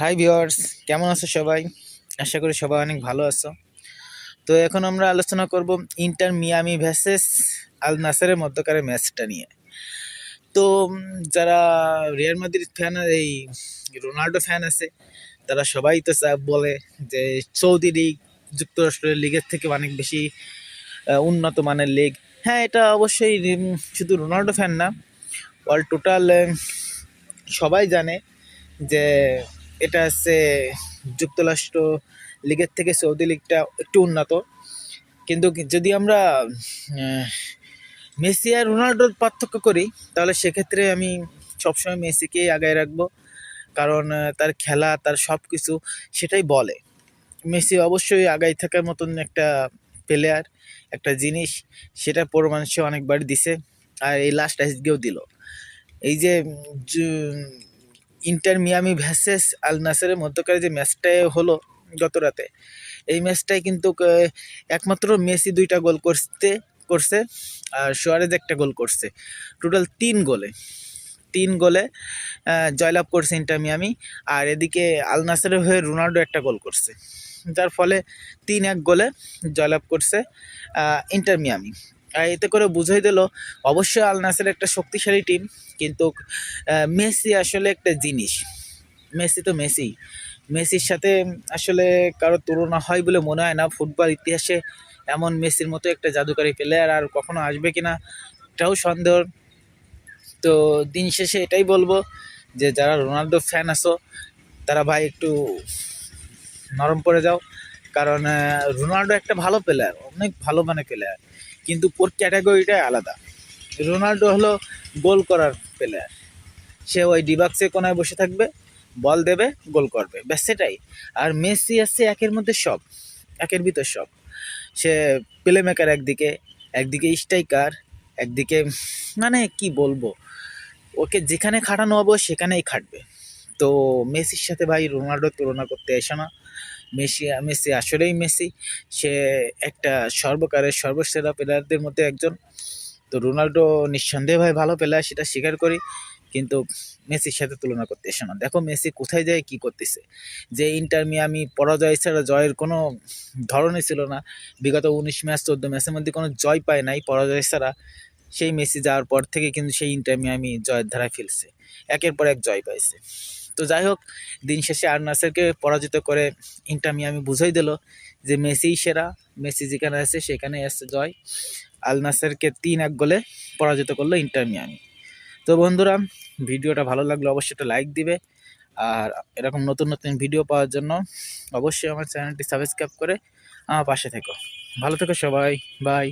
High viewers কেমন আছো সবাই? আশা করি সবাই অনেক ভালো আছো। তো এখন আমরা আলোচনা করব ইন্টার মিয়ামি ভ্যাসেস আল নাসারের মধ্যকারের ম্যাচটা নিয়ে। তো যারা রিয়াল মাদ্রিদ ফ্যান এই রোনাল্ডো ফ্যান আছে, তারা সবাই তো বলে যে সৌদি লিগ যুক্তরাষ্ট্রের লিগের থেকে অনেক বেশি উন্নত মানের লিগ। হ্যাঁ এটা অবশ্যই শুধু রোনাল্ডো ফ্যান না অল টোটাল সবাই জানে যে এটা হচ্ছে যুক্তরাষ্ট্র লিগের থেকে সৌদি লিগটা একটু উন্নত। কিন্তু যদি আমরা মেসি আর রোনাল্ডোর পার্থক্য করি, তাহলে সেক্ষেত্রে আমি সবসময় মেসিকেই আগায় রাখব। কারণ তার খেলা, তার সব কিছু সেটাই বলে। মেসি অবশ্যই আগাই থাকার মতন একটা প্লেয়ার একটা জিনিস। সেটা প্রমাণ সে অনেকবার দিছে। আর এই লাস্ট আজকেও দিল। এই যে ইন্টার মিয়ামি ভ্যাসেস আল নাসেরের মধ্যকার যে ম্যাচটা হলো গত রাতে, এই ম্যাচটাই কিন্তু একমাত্র মেসি দুইটা গোল করতে করছে আর সোয়ারেজ একটা গোল করছে। টোটাল তিন গোলে তিন গোলে জয়লাভ করছে ইন্টার মিয়ামি আর এদিকে আল নাসেরের হয়ে রোনাল্ডো একটা গোল করছে। যার ফলে তিন এক গোলে জয়লাভ করছে ইন্টার মিয়ামি। এতে করে বুঝাই দিল, অবশ্যই আল নাসের একটা শক্তিশালী টিম কিন্তু মেসি আসলে একটা জিনিস। মেসি তো মেসি। মেসির সাথে আসলে কারও তুলনা হয় বলে মনে হয় না। ফুটবল ইতিহাসে এমন মেসির মতো একটা জাদুকারী প্লেয়ার আর কখনো আসবে কিনা, এটাও সন্দেহ। তো দিন শেষে এটাই বলব যে, যারা রোনালদো ফ্যান আসো তারা ভাই একটু নরম পড়ে যাও। কারণ রোনাল্ডো একটা ভালো প্লেয়ার অনেক ভালো মানে প্লেয়ার কিন্তু ওর ক্যাটাগরিটাই আলাদা। রোনাল্ডো হলো গোল করার প্লেয়ার সে ওই ডিবাক্সে কোনায় বসে থাকবে, বল দেবে, গোল করবে। ব্যাস, সেটাই। আর মেসি আছে একের মধ্যে সব, একের ভিতর সব। সে প্লে মেকার একদিকে একদিকে স্ট্রাইকার একদিকে মানে কি বলব, ওকে যেখানে খাটানো হব সেখানেই খাটবে। তো মেসির সাথে ভাই রোনাল্ডোর তুলনা করতে এসো না। মেসি মেসি আসলেই মেসি। সে একটা সর্বকারের সর্বসেরা প্লেয়ারদের মধ্যে একজন। তো রোনাল্ডো নিঃসন্দেহে ভাই ভালো প্লেয়ার, সেটা স্বীকার করি। কিন্তু মেসির সাথে তুলনা করতে এসো না। দেখো মেসি কোথায় যায়, কি করতেছে? যে ইন্টার মিয়ামি পরাজয় ছাড়া জয়ের কোনো ধরনই ছিল না। বিগত উনিশ ম্যাচ, চোদ্দ ম্যাচের মধ্যে কোনো জয় পায় নাই পরাজয় ছাড়া। সেই মেসি যাওয়ার পর থেকে কিন্তু সেই ইন্টার মিয়ামি জয়ের ধারায় ফেলছে একের পর এক জয় পাইছে। তো যাই হোক, দিন শেষে আর নাসেরকে পরাজিত করে ইন্টার মিয়ামি বুঝাই দিল যে মেসিই সেরা, মেসি যেখানে আছে সেখানে আসছে জয়। আল নাসেরকে তিন এক গোলে পরাজিত করল ইন্টার মিয়ামি। তো বন্ধুরা, ভিডিওটা ভালো লাগলে অবশ্যই একটা লাইক দিবে। আর এরকম নতুন নতুন ভিডিও পাওয়ার জন্য অবশ্যই আমার চ্যানেলটি সাবস্ক্রাইব করে আমার পাশে থেকো। ভালো থেকো সবাই, বাই।